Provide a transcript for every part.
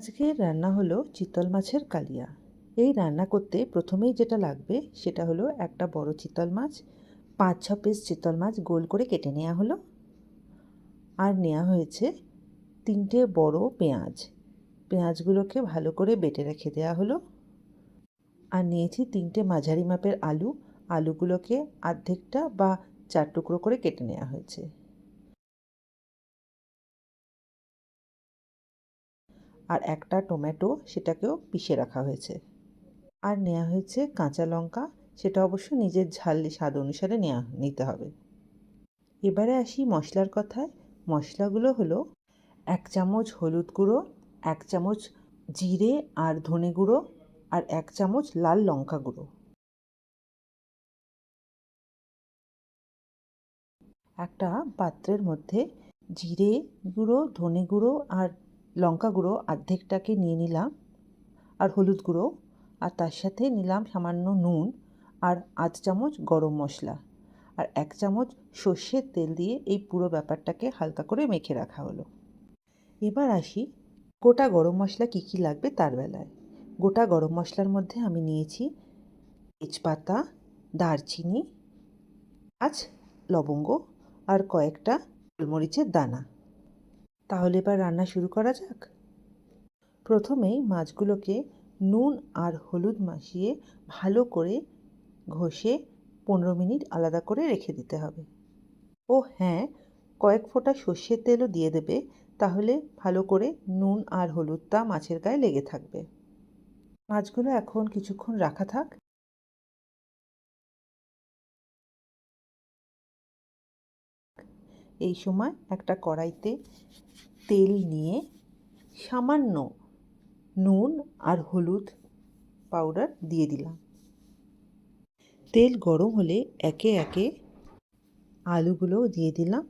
আজকের রান্না হলো চিতল মাছের কালিয়া। এই রান্না করতে প্রথমেই যেটা লাগবে সেটা হলো একটা বড় চিতল মাছ, পাঁচ ছ পিস চিতল মাছ গোল করে কেটে নেওয়া হলো। আর নেওয়া হয়েছে তিনটে বড় পেঁয়াজ। পেঁয়াজগুলোকে ভালো করে বেটে রেখে দেওয়া হলো। আর নিয়েছি তিনটে মাঝারি মাপের আলু। আলুগুলোকে আর্ধেকটা বা চার টুকরো করে কেটে নেওয়া হয়েছে। আর একটা টমেটো সেটাকেও পিষে রাখা হয়েছে। আর নেওয়া হয়েছে কাঁচা লঙ্কা, সেটা অবশ্য নিজের ঝাল স্বাদ অনুসারে নেওয়া নিতে হবে। এবারে আসি মশলার কথায়। মশলাগুলো হলো এক চামচ হলুদ গুঁড়ো, এক চামচ জিরে আর ধনে গুঁড়ো, আর এক চামচ লাল লঙ্কা গুঁড়ো। একটা পাত্রের মধ্যে জিরে গুঁড়ো, ধনে গুঁড়ো আর লঙ্কা গুঁড়ো অর্ধেকটাকে নিয়ে নিলাম আর হলুদ গুঁড়ো আর তার সাথে নিলাম সামান্য নুন আর আধ চামচ গরম মশলা আর এক চামচ সর্ষের তেল দিয়ে এই পুরো ব্যাপারটাকে হালকা করে মেখে রাখা হলো। এবার আসি গোটা গরম মশলা কী কী লাগবে তার বেলায়। গোটা গরম মশলার মধ্যে আমি নিয়েছি তেজপাতা, দারচিনি আজ লবঙ্গ আর কয়েকটা গোলমরিচের দানা। তাহলে এবার রান্না শুরু করা যাক। প্রথমেই মাছগুলোকে নুন আর হলুদ মাখিয়ে ভালো করে ঘষে পনেরো মিনিট আলাদা করে রেখে দিতে হবে। ও হ্যাঁ কয়েক ফোঁটা সর্ষের তেলও দিয়ে দেবে, তাহলে ভালো করে নুন আর হলুদটা মাছের গায়ে লেগে থাকবে। মাছগুলো এখন কিছুক্ষণ রাখা থাক এই সময় একটা কড়াইতে তেল নিয়ে সামান্য নুন আর হলুদ পাউডার দিয়ে দিলাম। তেল গরম হলে একে একে আলুগুলোও দিয়ে দিলাম।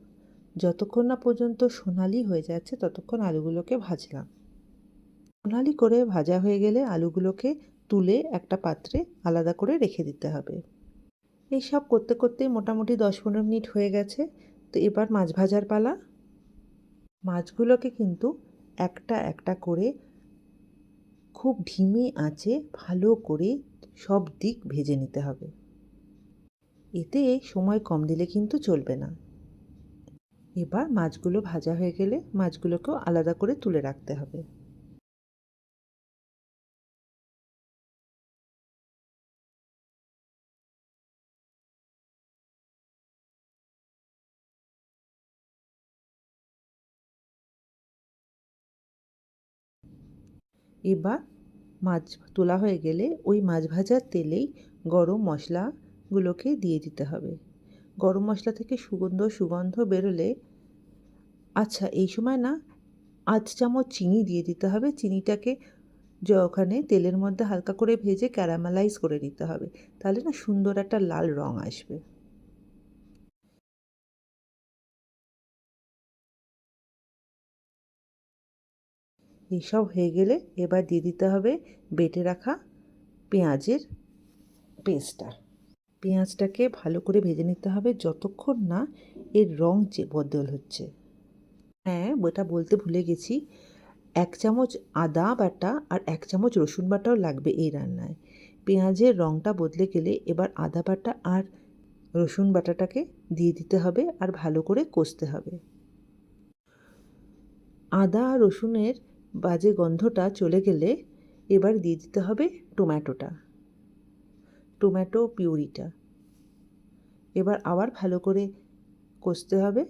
যতক্ষণ না পর্যন্ত সোনালি হয়ে যাচ্ছে, ততক্ষণ আলুগুলোকে ভাজলাম। সোনালি করে ভাজা হয়ে গেলে আলুগুলোকে তুলে একটা পাত্রে আলাদা করে রেখে দিতে হবে। এই সব করতে করতে মোটামুটি দশ পনেরো মিনিট হয়ে গেছে। তো এবার মাছ ভাজার পালা। মাছগুলোকে কিন্তু একটা একটা করে খুব ধিমে আঁচে ভালো করে সব দিক ভেজে নিতে হবে। এতে সময় কম দিলে কিন্তু চলবে না। এবার মাছগুলো ভাজা হয়ে গেলে মাছগুলোকেও আলাদা করে তুলে রাখতে হবে। এবার মাছ তোলা হয়ে গেলে ওই মাছ ভাজার তেলেই গরম মশলাগুলোকে দিয়ে দিতে হবে। গরম মশলা থেকে সুগন্ধ সুগন্ধ বেরোলে আচ্ছা এই সময় না আধ চামচ চিনি দিয়ে দিতে হবে। চিনিটাকে যে ওখানে তেলের মধ্যে হালকা করে ভেজে ক্যারামেলাইজ করে নিতে হবে। তাহলে না সুন্দর একটা লাল রঙ আসবে। এইসব হয়ে গেলে এবার দিয়ে দিতে হবে বেটে রাখা পেঁয়াজের পেস্টটা। পেঁয়াজটাকে ভালো করে ভেজে নিতে হবে যতক্ষণ না এর রং যে বদল হচ্ছে। হ্যাঁ ওটা বলতে ভুলে গেছি। এক চামচ আদা বাটা আর এক চামচ রসুন বাটাও লাগবে এই রান্নায়। পেঁয়াজের রঙটা বদলে গেলে এবার আদা বাটা আর রসুন বাটাটাকে দিয়ে দিতে হবে আর ভালো করে কষতে হবে। আদা রসুনের বাজে গন্ধটা চলে গেলে এবার দিয়ে দিতে হবে টমেটোটা। টোম্যাটো পিউরিটা। এবার আবার ভালো করে কষতে হবে।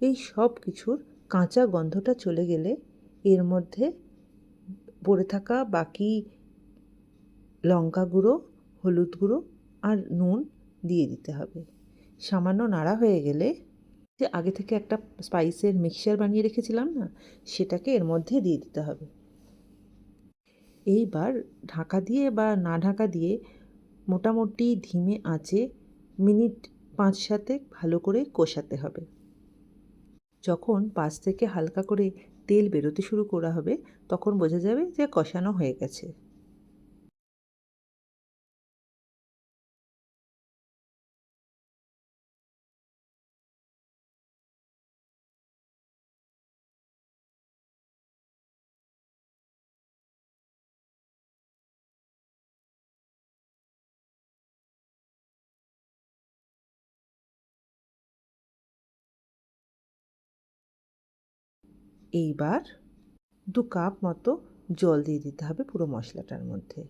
এই সব কিছুর কাঁচা গন্ধটা চলে গেলে এর মধ্যে পড়ে থাকা বাকি লঙ্কা গুঁড়ো, হলুদ গুঁড়ো আর নুন দিয়ে দিতে হবে। সামান্য নাড়া হয়ে গেলে যে আগে থেকে একটা স্পাইসের মিক্সচার বানিয়ে রেখেছিলাম না, সেটাকে এর মধ্যে দিয়ে দিতে হবে। এইবার ঢাকা দিয়ে বা না ঢাকা দিয়ে মোটামুটি ধিমে আঁচে মিনিট পাঁচ সাথে ভালো করে কষাতে হবে। যখন পাশ থেকে হালকা করে তেল বেরোতে শুরু করা হবে, তখন বোঝা যাবে যে কষানো হয়ে গেছে। এইবার দু কাপ মতো জল দিয়ে দিতে হবে পুরো মশলাটার মধ্যে।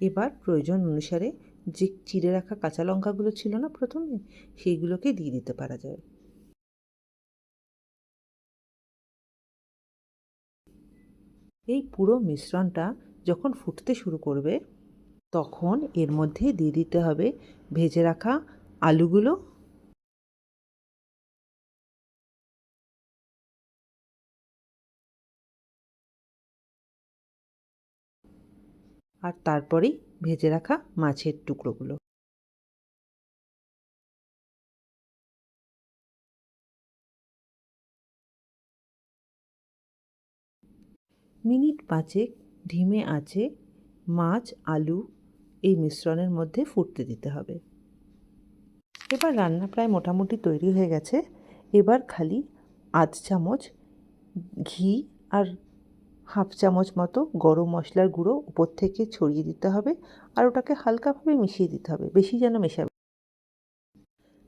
এবার প্রয়োজন অনুসারে যে চিড়ে রাখা কাঁচা লঙ্কাগুলো ছিল না প্রথমে, সেইগুলোকে দিয়ে দিতে পারা যায়। এই পুরো মিশ্রণটা যখন ফুটতে শুরু করবে, তখন এর মধ্যে দিয়ে দিতে হবে ভেজে রাখা আলুগুলো আর তারপরেই ভেজে রাখা মাছের টুকরোগুলো। মিনিট পাঁচেক ধিমে আঁচে মাছ, আলু এই মিশ্রণের মধ্যে ফুটতে দিতে হবে। এবার রান্না প্রায় মোটামুটি তৈরি হয়ে গেছে। এবার খালি আধ চামচ ঘি আর হাফ চামচ মতো গরম মশলার গুঁড়ো উপর থেকে ছড়িয়ে দিতে হবে আর ওটাকে হালকাভাবে মিশিয়ে দিতে হবে, বেশি যেন মেশাবে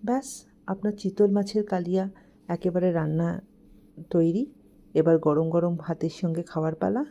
ব্যাস, আপনার চিতল মাছের কালিয়া একেবারে রান্না তৈরি। এবার গরম গরম ভাতের সঙ্গে খাওয়ার পালা।